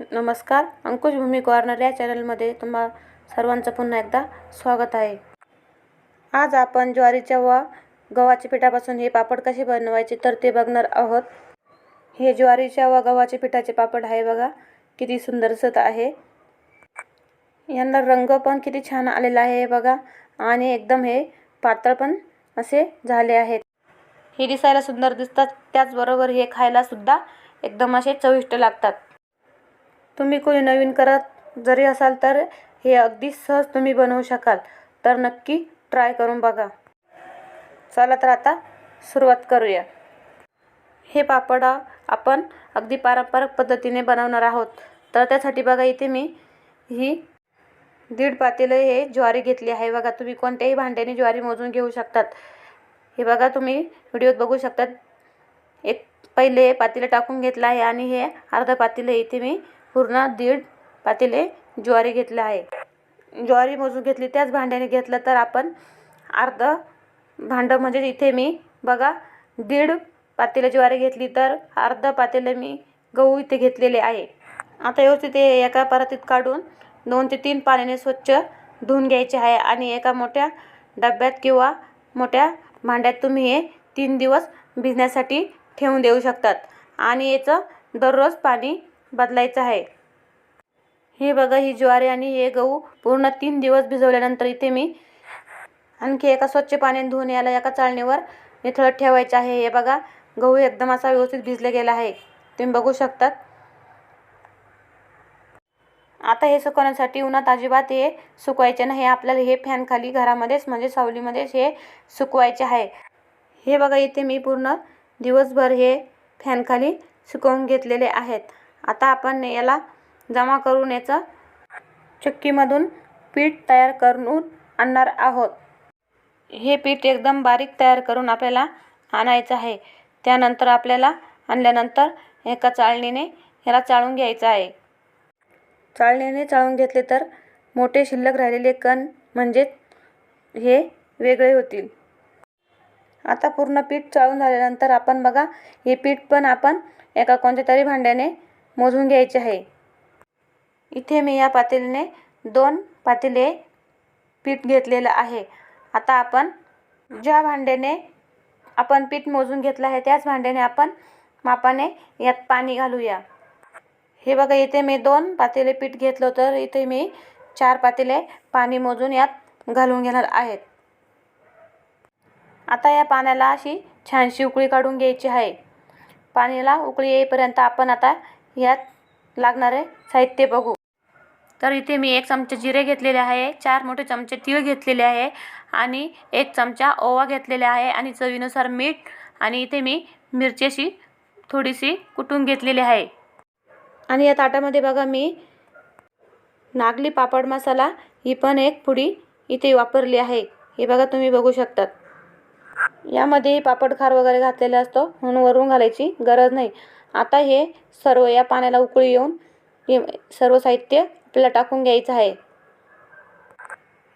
नमस्कार अंकुश भूमी कॉर्नर या चॅनलमध्ये तुम्हा सर्वांचं पुन्हा एकदा स्वागत आहे. आज आपण ज्वारीच्या व गव्हाच्या पिठापासून हे पापड कसे बनवायचे तर ते बघणार आहोत. हे ज्वारीच्या व गव्हाच्या पिठाचे पापड आहे बघा किती सुंदर दिसत आहे. यांना रंग पण किती छान आलेला आहे हे बघा आणि एकदम हे पातळ पण असे झाले आहेत. हे दिसायला सुंदर दिसतात त्याचबरोबर हे खायलासुद्धा एकदम असे चविष्ट लागतात. तुम्ही कोणी नवीन करत जरी असाल तर हे अगदी सहज तुम्ही बनवू शकाल. तर नक्की ट्राय करून बघा. चला तर आता सुरुवात करूया. हे पापड आपण अगदी पारंपरिक पद्धतीने बनवणार आहोत. तर त्यासाठी बघा इथे मी ही दीड पातेलं हे ज्वारी घेतली आहे. बघा तुम्ही कोणत्याही भांड्याने ज्वारी मोजून घेऊ शकतात. हे बघा तुम्ही व्हिडिओत बघू शकतात. एक पहिले पातेलं टाकून घेतलं आहे आणि हे अर्धं पातेलं इथे मी पूर्ण दीड पातेले ज्वारी घेतलं आहे. ज्वारी मोजून घेतली त्याच भांड्याने घेतलं तर आपण अर्ध भांडं म्हणजे इथे मी बघा दीड पातेलं ज्वारी घेतली तर अर्ध पातेलं मी गहू इथे घेतलेले आहे. आता व्यवस्थित हे एका परातीत काढून दोन ते तीन पाण्याने स्वच्छ धुवून घ्यायचे आहे आणि एका मोठ्या डब्यात किंवा मोठ्या भांड्यात तुम्ही हे तीन दिवस भिजण्यासाठी ठेवून देऊ शकतात. आणि याचं दररोज पाणी बदलायचं आहे. हे बघा ही ज्वारी आणि हे गहू पूर्ण तीन दिवस भिजवल्यानंतर इथे मी आणखी एका स्वच्छ पाण्याने धुवून याला एका चाळणीवर निथळत ठेवायचं आहे. हे बघा गहू एकदम असा व्यवस्थित भिजले गेला आहे. तुम्ही बघू शकतात. आता हे सुकवण्यासाठी उन्हात अजिबात हे सुकवायचे नाही. आपल्याला हे फॅन खाली घरामध्येच म्हणजे सावलीमध्येच हे सुकवायचे आहे. हे बघा इथे मी पूर्ण दिवसभर हे फॅन खाली सुकवून घेतलेले आहेत. आता आपण याला जमा करून याचं चक्कीमधून पीठ तयार करून आणणार आहोत. हे पीठ एकदम बारीक तयार करून आपल्याला आणायचं आहे. त्यानंतर आपल्याला आणल्यानंतर एका चाळणीने याला चाळून घ्यायचं आहे. चाळणीने चाळून घेतले तर मोठे शिल्लक राहिलेले कण म्हणजेच हे वेगळे होतील. आता पूर्ण पीठ चाळून झाल्यानंतर आपण बघा हे पीठ पण आपण एका कोणत्या तरी भांड्याने मोजून घ्यायचे आहे. इथे मी या पातेलीने दोन पातेले पीठ घेतलेलं आहे. आता आपण ज्या भांड्याने आपण पीठ मोजून घेतलं आहे त्याच भांड्याने आपण मापाने यात पाणी घालूया. हे बघा इथे मी दोन पातेले पीठ घेतलं तर इथे मी चार पातेले पाणी मोजून यात घालून घेणार आहेत आता या पाण्याला अशी छानशी उकळी काढून घ्यायची आहे. पाण्याला उकळी येईपर्यंत आपण आता यात लागणारे साहित्य बघू. तर इथे मी एक चमचे जिरे घेतलेले आहे चार मोठे चमचे तीळ घेतलेले आहे आणि एक चमचा ओवा घेतलेला आहे आणि चवीनुसार मीठ आणि इथे मी मिरचीशी थोडीशी कुटून घेतलेली आहे. आणि या ताटामध्ये बघा मी नागली पापड मसाला ही पण एक पुडी इथे वापरली आहे. हे बघा तुम्ही बघू शकतात. यामध्ये पापड खार वगैरे घातलेला असतो म्हणून वरून घालायची गरज नाही. आता हे सर्व या पाण्याला उकळी येऊन हे सर्व साहित्य आपल्याला टाकून घ्यायचं आहे.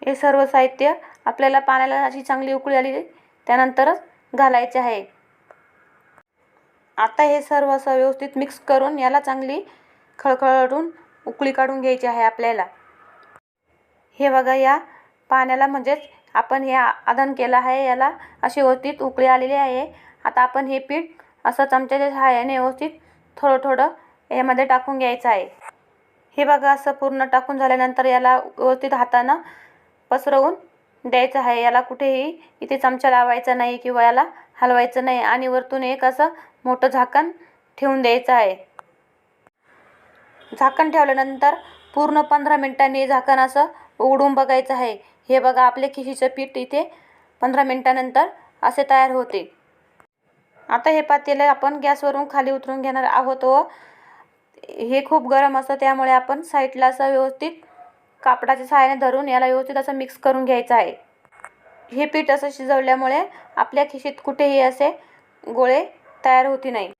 हे सर्व साहित्य आपल्याला पाण्याला अशी चांगली उकळी आली त्यानंतरच घालायचे आहे. आता हे सर्व असं व्यवस्थित मिक्स करून याला चांगली खळखळून उकळी काढून घ्यायची आहे आपल्याला. हे बघा या पाण्याला म्हणजेच आपण हे आधन केलं आहे याला अशी व्यवस्थित उकळी आलेली आहे. आता आपण हे पीठ असं चमच्याच्या सहाय्याने व्यवस्थित थोडं थोडं यामध्ये टाकून घ्यायचं आहे. हे बघा असं पूर्ण टाकून झाल्यानंतर याला व्यवस्थित हातानं पसरवून द्यायचं आहे. याला कुठेही इथे चमचा लावायचा नाही किंवा याला हलवायचं नाही आणि वरतून एक असं मोठं झाकण ठेवून द्यायचं आहे. झाकण ठेवल्यानंतर पूर्ण पंधरा मिनटांनी झाकण असं उघडून बघायचं आहे. हे बघा आपले खिशीचं पीठ इथे पंधरा मिनटानंतर असे तयार होते. आता हे पातेलं आपण गॅसवरून खाली उतरून घेणार आहोत व हे खूप गरम असतं त्यामुळे आपण साईडला असं व्यवस्थित कापडाच्या सहाय्याने धरून याला व्यवस्थित असं मिक्स करून घ्यायचं आहे. हे पीठ असं शिजवल्यामुळे आपल्या खिशीत कुठेही असे गोळे तयार होती नाही.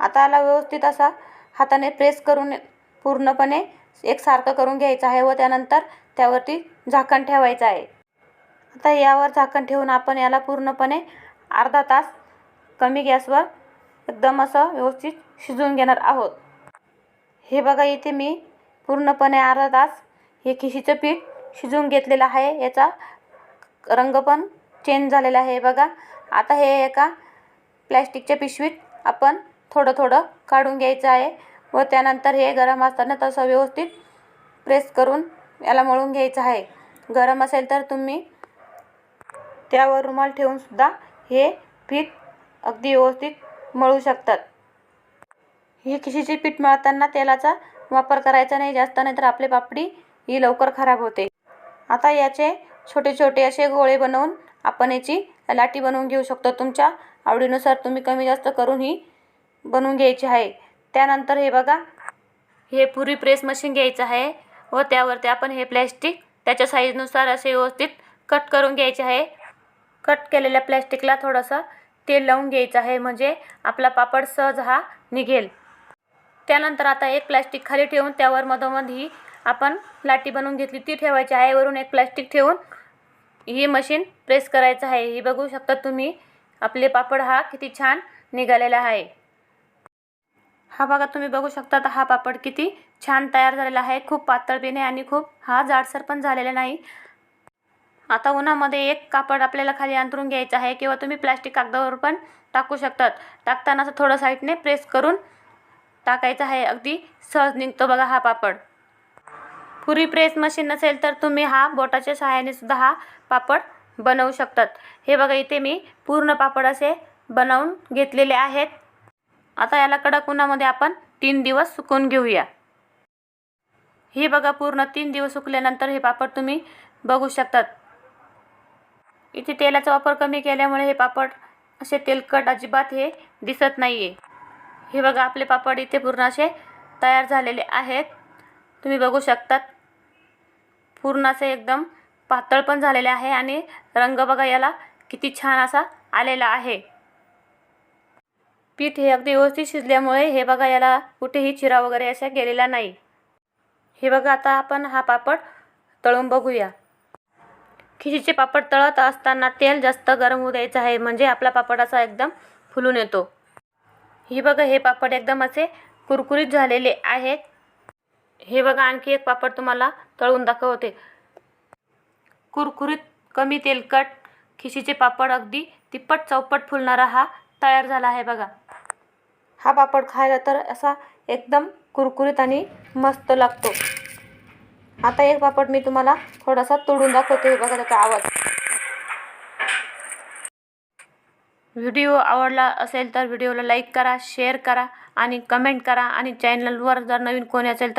आता याला व्यवस्थित असा हाताने प्रेस करून पूर्णपणे एकसारखं करून घ्यायचं आहे व त्यानंतर त्यावरती झाकण ठेवायचं आहे. आता यावर झाकण ठेवून आपण याला पूर्णपणे अर्धा तास कमी गॅसवर एकदम असं व्यवस्थित शिजवून घेणार आहोत. हे बघा इथे मी पूर्णपणे अर्धा तास हे खिशीचं पीठ शिजवून घेतलेलं आहे. याचा रंग पण चेंज झालेला आहे. बघा आता हे एका प्लॅस्टिकच्या पिशवीत आपण थोडं थोडं काढून घ्यायचं आहे व त्यानंतर हे गरम असताना तसं व्यवस्थित प्रेस करून याला मळून घ्यायचं आहे. गरम असेल तर तुम्ही त्यावर रुमाल ठेवूनसुद्धा हे पीठ अगदी व्यवस्थित मळू शकतात. हे खिशीचे पीठ मळताना तेलाचा वापर करायचा नाही जास्त नाही तर आपली पापडी ही लवकर खराब होते. आता याचे छोटे छोटे असे गोळे बनवून आपण याची लाटी बनवून घेऊ शकतो. तुमच्या आवडीनुसार तुम्ही कमी जास्त करून ही बनवून घ्यायची आहे. त्यानंतर हे बघा हे पुरी प्रेस मशीन घ्यायचं आहे व त्यावरती आपण हे प्लॅस्टिक त्याच्या साईजनुसार असे व्यवस्थित कट करून घ्यायचे आहे. कट केलेल्या प्लॅस्टिकला थोडंसं तेल लावून घ्यायचं आहे म्हणजे आपला पापड सहज हा निघेल. त्यानंतर आता एक प्लॅस्टिक खाली ठेवून त्यावर मधोमध ही आपण लाटी बनवून घेतली. ती ठेवायची आहे वरून एक प्लॅस्टिक ठेवून ही मशीन प्रेस करायचं आहे. ही बघू शकता तुम्ही आपले पापड हा किती छान निघालेला आहे. हा बघा तुम्ही बघू शकता हा पापड किती छान तयार झालेला आहे. खूप पातळ बी नाही आणि खूप हा जाडसर पण झालेला नाही. आता उन्हामध्ये एक कापड आपल्याला खाली अंतरून घ्यायचं आहे किंवा तुम्ही प्लॅस्टिक कागदावर पण टाकू शकतात. टाकताना असं थोडं साईडने प्रेस करून टाकायचं आहे. अगदी सहज निघतो बघा हा पापड. पुरी प्रेस मशीन नसेल तर तुम्ही हा बोटाच्या सहाय्याने सुद्धा हा पापड बनवू शकतात. हे बघा इथे मी पूर्ण पापड असे बनवून घेतलेले आहेत. आता याला कडक उन्हामध्ये आपण तीन दिवस सुकवून घेऊया. हे बघा पूर्ण तीन दिवस सुकल्यानंतर हे पापड तुम्ही बघू शकतात. इथे तेलाचा वापर कमी केल्यामुळे हे पापड असे तेलकट अजिबात हे दिसत नाही आहे हे बघा आपले पापड इथे पूर्ण असे तयार झालेले आहेत. तुम्ही बघू शकतात पूर्ण असे एकदम पातळ पण झालेले आहे आणि रंग बघा याला किती छान असा आलेला आहे. पीठ हे अगदी व्यवस्थित शिजल्यामुळे हे बघा याला कुठेही चिरा वगैरे असा गेलेला नाही. हे बघा आता आपण हा पापड तळून बघूया. खिशीचे पापड तळत असताना तेल जास्त गरम होऊ द्यायचं आहे म्हणजे आपला पापड असा एकदम फुलून येतो. हे बघा हे पापड एकदम असे कुरकुरीत झालेले आहेत. हे बघा आणखी एक पापड तुम्हाला तळून दाखवते. कुरकुरीत कमी तेलकट खिशीचे पापड अगदी तिप्पट चौपट फुलणारा हा तयार झाला आहे बघा. हा पापड खायला तर असा एकदम कुरकुरीत आणि मस्त लागतो. आता एक पापड मी तुम्हाला थोडासा तोडून दाखवते. हे बघा त्याचा आवाज. व्हिडिओ आवडला असेल तर व्हिडिओला लाईक करा शेअर करा आणि कमेंट करा आणि चॅनलवर जर नवीन कोणी असेल तर